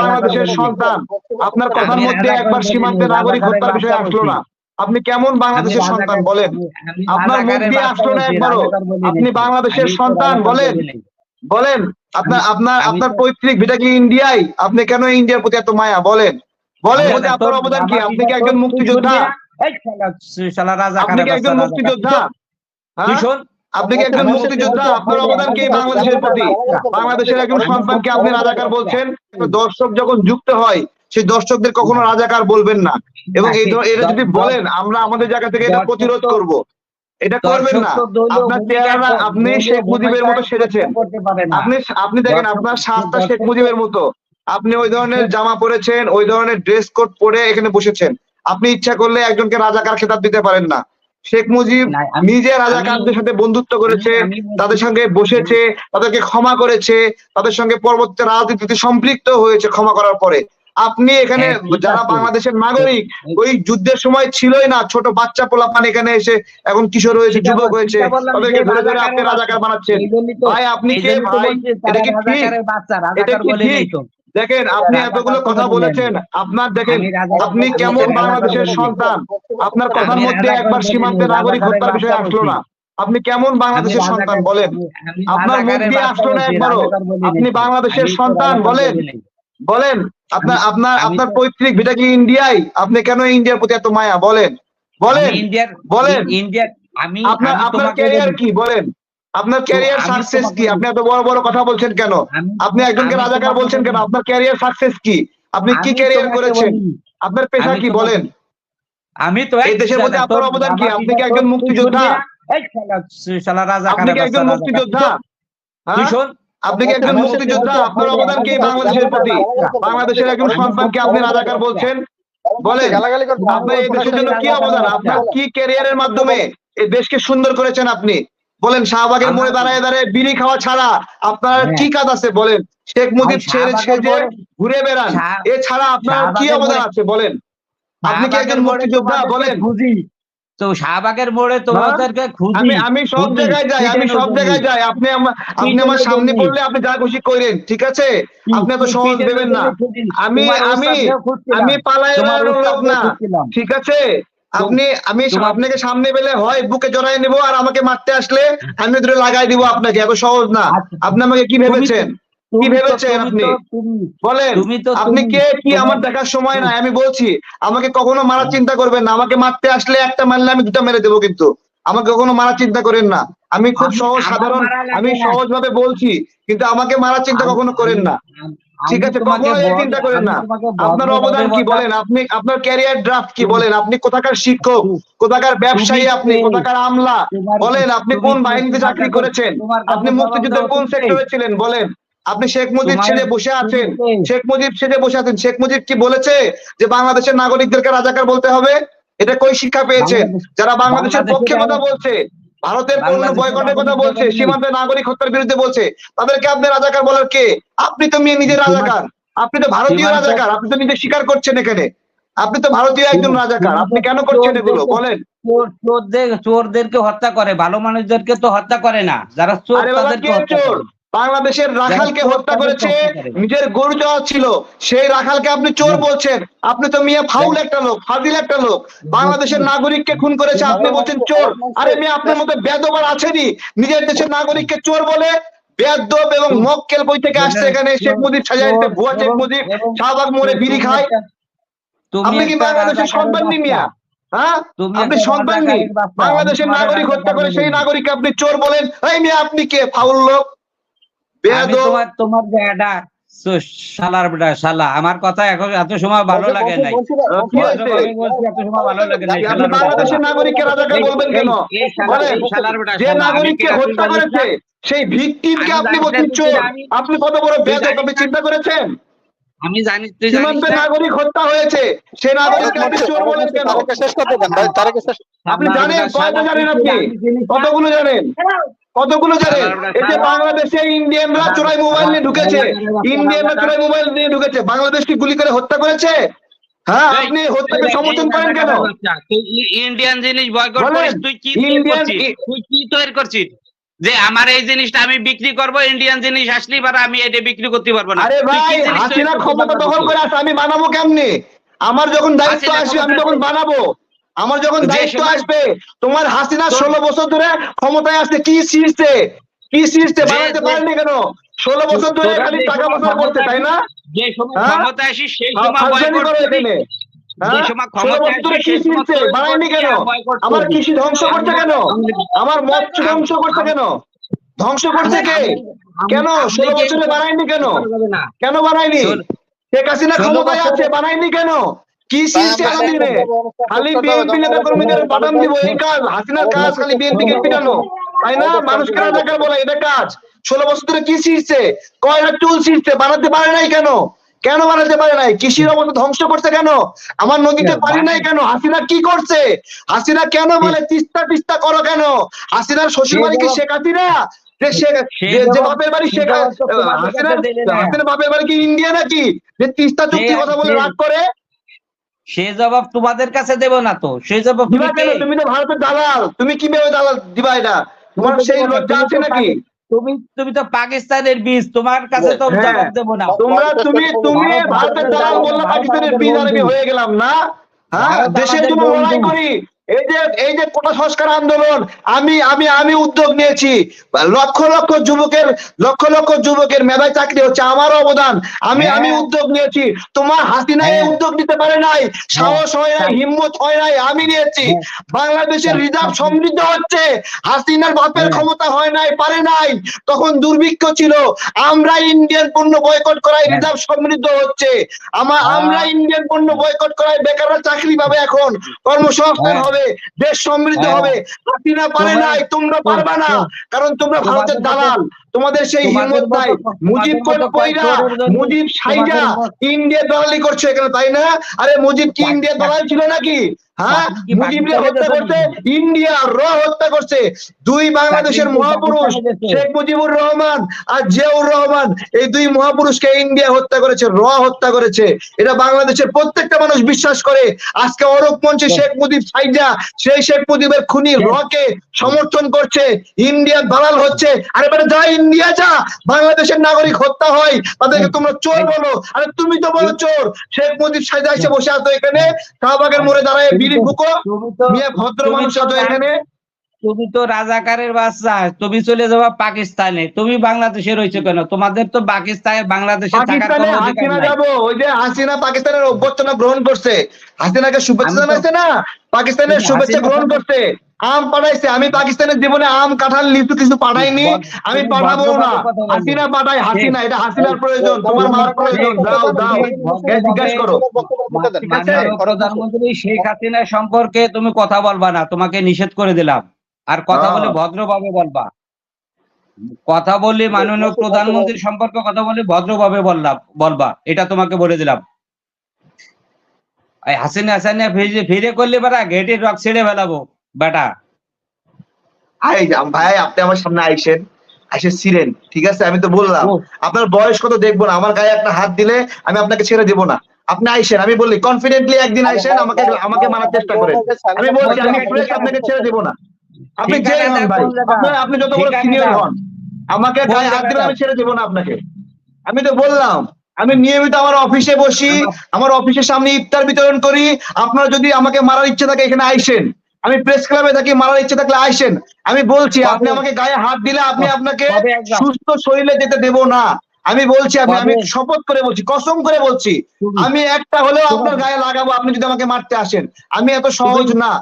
বাংলাদেশের সন্তান আপনার কথার মধ্যে একবার সীমান্তে নাগরিক হত্যার বিষয় আসলো না। আপনি কেমন বাংলাদেশের সন্তান বলেন? আপনার মুখ দিয়ে আসলো না একবারও। আপনি বাংলাদেশের সন্তান বলেন। বলেন আপনার আপনার আপনার পৈতৃক ভিটা কি ইন্ডিয়ায় আপনি কেন ইন্ডিয়ার প্রতি এত মায়া? বলেন। বলেন আপনার অবদান কি? আপনি কি একজন মুক্তিযোদ্ধা? আপনি কি একজন মুক্তিযোদ্ধা? হ্যাঁ শোন আপনি কি একজন মুক্তিযোদ্ধা? আপনার অবদান কি বাংলাদেশের প্রতি? বাংলাদেশের একজন সন্তানকে আপনি রাজাকার বলছেন। দর্শক যখন যুক্ত হয় সেই দর্শকদের কখনো রাজাকার বলবেন না। এবং এই এটা যদি বলেন আমরা আমাদের জায়গা থেকে এটা প্রতিরোধ করব। এটা করবেন না। আপনার চেহারা আপনি শেখ মুজিবের মতো ভূমিকা সেজেছেন। করতে পারে না। আপনি আপনি দেখেন আপনার শ্বাসটা শেখ মুজিবের মতো। আপনি ওই ধরনের জামা পরেছেন ওই ধরনের ড্রেস কোড পরে এখানে বসেছেন। আপনি ইচ্ছা করলে একজনকে রাজাকার খেতাব দিতে পারেন না। শেখ মুজিব নিজে রাজাকারদের সাথে বন্ধুত্ব করেছে তাদের সঙ্গে বসেছে তাদেরকে ক্ষমা করেছে তাদের সঙ্গে পরবর্তী রাজনীতিতে সম্পৃক্ত হয়েছে ক্ষমা করার পরে। আপনি এখানে হ্যাঁ, যারা বাংলাদেশের নাগরিক ওই যুদ্ধের সময় ছিলই না ছোট বাচ্চা পোলাপান এখানে এসে এখন কিশোর হয়েছে যুবক হয়েছে তাদেরকে ধরে ধরে আপনি রাজাকার বানাচ্ছেন। ভাই আপনি কে ভাই? এটা কি ঠিক? এটা কি ঠিক? দেখেন আপনি এতগুলো কথা বলেছেন। আপনার দেখেন আপনি কেমন বাংলাদেশের সন্তান? আপনার কথার মধ্যে একবার সীমান্তে নাগরিক হত্যার বিষয় আসলো না। আপনি কেমন বাংলাদেশের সন্তান বলেন? আপনার মুখ দিয়ে আসলো না একবারও। আপনি বাংলাদেশের সন্তান বলেন। বলেন। আপনার আপনার আপনার পৈতৃক ভিটা কি ইন্ডিয়ায় আপনি কেন ইন্ডিয়ার প্রতি এত মায়া? বলেন। বলেন। ইন্ডিয়ার বলেন। ইন্ডিয়ার আমি আপনার আপনার ক্যারিয়ার কি? বলেন। আপনার ক্যারিয়ার সাকসেস কি? আপনি এত বড় বড় কথা বলছেন কেন? আপনি একজনকে রাজাকার বলছেন কেন? আপনার ক্যারিয়ার সাকসেস কি? আপনি কি ক্যারিয়ার করেছেন? আপনার পেশা কি বলেন? আমি তো এই দেশের মধ্যে আপনার অবদান কি? আপনি কি একজন মুক্তিযোদ্ধা? আপনি কি একজন মুক্তিযোদ্ধা? হ্যাঁ? শোন। আপনি কি একজন মুক্তিযোদ্ধা? আপনার অবদান কি বাংলাদেশের প্রতি? বাংলাদেশের একজন সন্তানকে আপনি রাজাকার বলছেন? বলেন। আপনার এই দেশের জন্য কি অবদান আপনার? কি ক্যারিয়ারের মাধ্যমে এই দেশকে সুন্দর করেছেন আপনি? বলেন শাহবাগের মোড়ে দাঁড়ায় দাঁড়ায় বিড়ি খাওয়া ছাড়া আপনার হ্যাঁ। কি কাজ আছে বলেন? শেখ মুজিব ছেড়ে ছেড়ে ঘুরে বেড়ান। এছাড়া আপনার কি অবদান আছে বলেন? আপনি কি একজন মুক্তিযোদ্ধা? বলেন। তো শাহবাগের মোড়ে তোমাদেরকে খুঁজি। আমি সব জায়গায় যাই আমি সব জায়গায় যাই। আপনি আপনি আমার সামনে। পড়লে আপনি যা খুশি করেন ঠিক আছে? আপনি এত সহজ দেবেন না। আমি আমি আমি পালাই তোমার লোক না ঠিক আছে? আপনি আমি আপনাকে সামনে পেলে হয় বুকে জড়াই নেব আর আমাকে মারতে আসলে আমি ধরে লাগাই দিব আপনাকে এত সহজ না। আচ্ছা। আপনি আমাকে কি ভেবেছেন? তো- ভেবেছেন আপনি? বলেন আপনি কে কি আমার দেখার সময় নাই? আমি বলছি আমাকে কখনো মারার চিন্তা করবেন না। আমাকে মারতে আসলে একটা মারলে আমি দুটা মেরে দেবো কিন্তু। আমাকে কখনো মারার চিন্তা করেন না। আমি খুব সহজ সাধারণ আমি। সহজ ভাবে বলছি কিন্তু আমাকে মারার চিন্তা কখনো করেন না। ঠিক আছে তোমাকে কখনো এই বল- চিন্তা করেন না। আপনার অবদান কি বলেন? আপনি আপনার ক্যারিয়ার ড্রাফট কি বলেন? আপনি কোথাকার শিক্ষক কোথাকার ব্যবসায়ী আপনি? কোথাকার আমলা? বলেন আপনি কোন বাহিনীতে চাকরি করেছেন? আপনি মুক্তিযুদ্ধের কোন সেক্টরে ছিলেন? বলেন আপনি শেখ মুজিব সেজে বসে আছেন? শেখ মুজিব সেজে বসে আছেন? শেখ মুজিব কি বলেছে যে বাংলাদেশের নাগরিকদেরকে রাজাকার বলতে হবে? এটা কই শিক্ষা পেয়েছেন যারা বাংলাদেশের পক্ষে কথা বলছে? ভারতের পণ্য বয়কটের কথা বলছে সীমান্তে নাগরিক হত্যার বিরুদ্ধে বলছে। তাদেরকে আপনি রাজাকার বলার কে? আপনি তো মেয়ে নিজের রাজাকার। আপনি তো ভারতীয় রাজাকার আপনি তো নিজে স্বীকার করছেন এখানে। আপনি তো ভারতীয় একজন রাজাকার আপনি কেন করছেন এগুলো? বলেন। চোর চোরদের চোরদেরকে হত্যা করে ভালো মানুষদেরকে তো হত্যা করে না। যারা চোর তাদেরকে হত্যা চোর? করে। বাংলাদেশের রাখালকে হত্যা করেছে নিজের গরু যাওয়া ছিল সেই রাখালকে আপনি চোর বলছেন আপনি তো মিয়া ফাউল একটা লোক ফাজিল একটা লোক। বাংলাদেশের নাগরিককে খুন করেছে আপনি বলছেন চোর। আরে মেয়ে আপনার মধ্যে বেদবার আছেনি। নিজের দেশের নাগরিককে চোর বলে বেদব এবং মক্কেল বই থেকে আসছে এখানে শেখ মুজিব সাজাইতে ভুয়া শেখ মুজিব শাহবাগ মোড়ে বিড়ি খায়। আপনি কি বাংলাদেশের সন্তান নি মিয়া? হ্যাঁ? আপনি সন্তান নি। বাংলাদেশের নাগরিক হত্যা করে সেই নাগরিককে আপনি চোর বলেন। এই মিয়া আপনি কে? ফাউল লোক? আমি তোমার তোমার বেটা শালার বেটা শালা আমার কথা এখন এত সময় ভালো লাগে নাই। কি হয়েছে? আমি এত সময় ভালো লাগে নাই আপনি বাংলাদেশের নাগরিককে রাজাকার বলবেন কেন এই- এই শালার- বলেন, এই শালার বেটা, যে নাগরিককে হত্যা করেছে সেই ভিকটিমকে আপনি জানি বলছেন চোর। আপনি কত বড় বেদক আপনি চিন্তা করেছেন? আমি জানি সীমান্তে নাগরিক হত্যা হয়েছে সেই নাগরিককে আপনি চোর বলেন কেন? শেষ করতে দেন ভাই তারকে আপনি জানেন কয়টা জানেন আপনি? কতগুলো জানেন? কতগুলো জানেন যে বাংলাদেশে ইন্ডিয়ানরা চোরাই মোবাইল নিয়ে ঢুকেছে। ইন্ডিয়ানরা চোরাই মোবাইল নিয়ে ঢুকেছে। বাংলাদেশ কি গুলি করে হত্যা করেছে? হ্যাঁ আপনি হত্যাকে সমর্থন করেন কেন? রাজাকারের বাচ্চা, তুই ই- ইন্ডিয়ান জিনিস বয়কট করিস তুই কি করছিস? তুই কি তৈরি করছিস? যে আমার এই জিনিসটা আমি বিক্রি করব ইন্ডিয়ান জিনিস আসলে এবার আমি এটা বিক্রি করতে পারব না। আরে ভাই হাসিনা ক্ষমতা? দখল করে আছে আমি বানাবো কেমনে? আমার যখন দায়িত্ব আসবে আমি তখন বানাবো। আমার যখন দায়িত্ব আসবে তোমার হাসিনা ষোলো বছর ধরে ক্ষমতায় আসছে কি শীর্ষে কি শীর্ষে বানাতে পারেনি কেন? ষোলো বছর ধরে খালি টাকা পয়সা করছে তাই না? যে সময় হ্যাঁ? ক্ষমতা সেই সময় হ্যাঁ? যে সময় ষোলো ক্ষমতা বছর ধরে আসিস কি সেই সময় শীর্ষে তোর বানায়নি কেন? আমার কৃষি ধ্বংস করছে কেন? আমার মৎস্য ধ্বংস করছে কেন? ধ্বংস করছে কে? কেন? ষোলো বছরে বানায়নি কেন? কেন বানায়নি? শেখ হাসিনা ক্ষমতায় আছে বানায়নি কেন? কি বানায়নি আগামী খালি বিএনপি নেতা কর্মীদের বাদাম দিব এই কাজ হাসিনার কাজ খালি বিএনপি কে পিটানো তাই না মানুষকে রাজাকার বলা এটা কাজ ষোলো বছর ধরে কি শিখছে কয়টা টুল শিখছে বানাতে পারে নাই কেন কেন বানাতে পারে নাই কৃষির অবস্থা ধ্বংস করছে কেন আমার নদীতে পারি নাই কেন হাসিনা কি করছে হাসিনা কেন বলে তিস্তা তিস্তা করো কেন হাসিনার শ্বশুর বাড়ি কি শেখ হাসিনা যে বাপের বাড়ি শেখ জবাব তো তোমাদের হাসিনার কাছে দিলে না। হাসিনার বাপের বাড়ি কি ইন্ডিয়া নাকি যে তিস্তা চুক্তি কথা বলে রাগ করে সে জবাব তোমাদের কাছে দেব না তো। সেই জবাব তুমি তুমি তো ভারতের দালাল। তুমি কি ভেবে দালাল দিবা এটা? তোমার সেই লজ্জা আছে নাকি? তুমি তুমি তো পাকিস্তানের বীজ। তোমার কাছে তো হ্যাঁ। জবাব দেব না। তোমরা তুমি তুমি ভারতের দালাল বললা পাকিস্তানের বীজ আর আমি হয়ে গেলাম না। হ্যাঁ? দেশের জন্য লড়াই করি। এই যে এই যে কোটা সংস্কার আন্দোলন আমি আমি আমি উদ্যোগ নিয়েছি লক্ষ লক্ষ যুবকের লক্ষ লক্ষ যুবকের মেধায় চাকরি হচ্ছে আমার অবদান আমি হ্যাঁ। আমি উদ্যোগ নিয়েছি তোমার হাসিনা এই হ্যাঁ। উদ্যোগ নিতে পারে নাই সাহস হয় নাই হিম্মত হয় নাই আমি নিয়েছি হ্যাঁ। বাংলাদেশের রিজার্ভ সমৃদ্ধ হচ্ছে হাসিনার বাপের হ্যাঁ। ক্ষমতা হয় নাই পারে নাই তখন দুর্ভিক্ষ ছিল আমরা ইন্ডিয়ান পণ্য বয়কট করায় হ্যাঁ। রিজার্ভ সমৃদ্ধ হচ্ছে আমার হ্যাঁ। আমরা ইন্ডিয়ান পণ্য বয়কট করায় বেকাররা চাকরি পাবে এখন কর্মসংস্থান হ্যাঁ। হবে দেশ সমৃদ্ধ হ্যাঁ। হবে। হাসিনা পারে তোমার- নাই তোমরা পারবে না। কারণ তোমরা ভারতের দালাল। তোমাদের সেই হিম্মত নাই মুজিব মতো কোট পয়রা মুজিব সাইজা ইন্ডিয়া দালালি করছে এখানে তাই না? আরে মুজিব কি ইন্ডিয়া দালাল ছিল নাকি? হ্যাঁ? মুজিবরে হত্যা নাকি? ইন্ডিয়া র হত্যা করছে। দুই বাংলাদেশের মহাপুরুষ শেখ মুজিবুর রহমান আর জিয়াউর রহমান এই দুই মহাপুরুষকে ইন্ডিয়া হত্যা করেছে র হত্যা করেছে। এটা বাংলাদেশের প্রত্যেকটা মানুষ বিশ্বাস করে। আজকে অরূপ মঞ্চে শেখ মুজিব সাইজা সেই শেখ মুজিবের খুনি রকে সমর্থন করছে। ইন্ডিয়া দালাল হচ্ছে। আরে বেটা যা ইন্ডিয়া যা বাংলাদেশের নাগরিক হত্যা হয় তাদেরকে তোমরা চোর বলো। আরে তুমি তো বলো চোর। শেখ মুজিব সাইজা এসে বসে আছো এখানে শাহবাগের মোড়ে দাঁড়ায় বিড়ি ফুকো মেয়ে ভদ্র মানুষ আছো এখানে। তুমি তো রাজাকারের বাচ্চা। তুমি চলে যাবা পাকিস্তানে। তুমি বাংলাদেশে রয়েছে কেন? তোমাদের তো পাকিস্তানে বাংলাদেশে হাসিনা যাব। ওই যে হাসিনা পাকিস্তানের অভ্যর্থনা গ্রহণ করছে। হাসিনাকে শুভেচ্ছা জানাইছে না? পাকিস্তানের শুভেচ্ছা গ্রহণ করছে। আম পাঠাইছে আমি পাকিস্তানের জীবনে আম কাঁঠাল লিচু কিছু পাঠাইনি আমি পাঠাবো না। হাসিনা পাঠাই হাসিনা এটা হাসিনার প্রয়োজন তোমার মার প্রয়োজন দাও দাও। জিজ্ঞাসা করো? প্রধানমন্ত্রী শেখ হাসিনা সম্পর্কে তুমি কথা বলবা না তোমাকে নিষেধ করে দিলাম। আর কথা হ্যাঁ। বলে ভদ্রভাবে বলবা। কথা বলে মাননীয় প্রধানমন্ত্রী সম্পর্কে কথা বলে ভদ্রভাবে বললাম বলবা এটা তোমাকে বলে দিলাম। হাসিনা হাসানা ফিরে ফিরে করলে বেটা ঘেটে রক ছেড়ে ফেলাবো। বেটা। আই ভাই আপনি আমার সামনে আইসেন আইসে ছিলেন ঠিক আছে? আমি তো বললাম আপনার বয়স কত দেখব না আমার গায়ে একটা হাত দিলে আমি আপনাকে ছেড়ে দেবো না। আপনি আইসেন আমি বললি কনফিডেন্টলি একদিন আইসেন আমাকে আমাকে মানার চেষ্টা করেন। আমি বলছি আমি আপনাকে ছেড়ে দেবো না। আপনি যে হন ভাই। আপনি যত বড় সিনিয়র হন আমাকে গায়ে হাত দিলে আমি ছেড়ে দেবো না আপনাকে। আমি তো বললাম আমি নিয়মিত আমার অফিসে বসি আমার অফিসের সামনে ইফতার বিতরণ করি। আপনারা যদি আমাকে মারার ইচ্ছে থাকে এখানে আইসেন। আমি প্রেস ক্লাবে থাকি মারার ইচ্ছে থাকলে আইসেন। আমি বলছি আপনি আমাকে গায়ে হাত দিলে আপনি আপনাকে সুস্থ শরীরে যেতে দেব না। আমি বলছি আমি আমি? শপথ করে বলছি কসম করে বলছি। আমি একটা হলেও আপনার গায়ে লাগাবো আপনি যদি আমাকে মারতে আসেন। আমি এত সহজ না।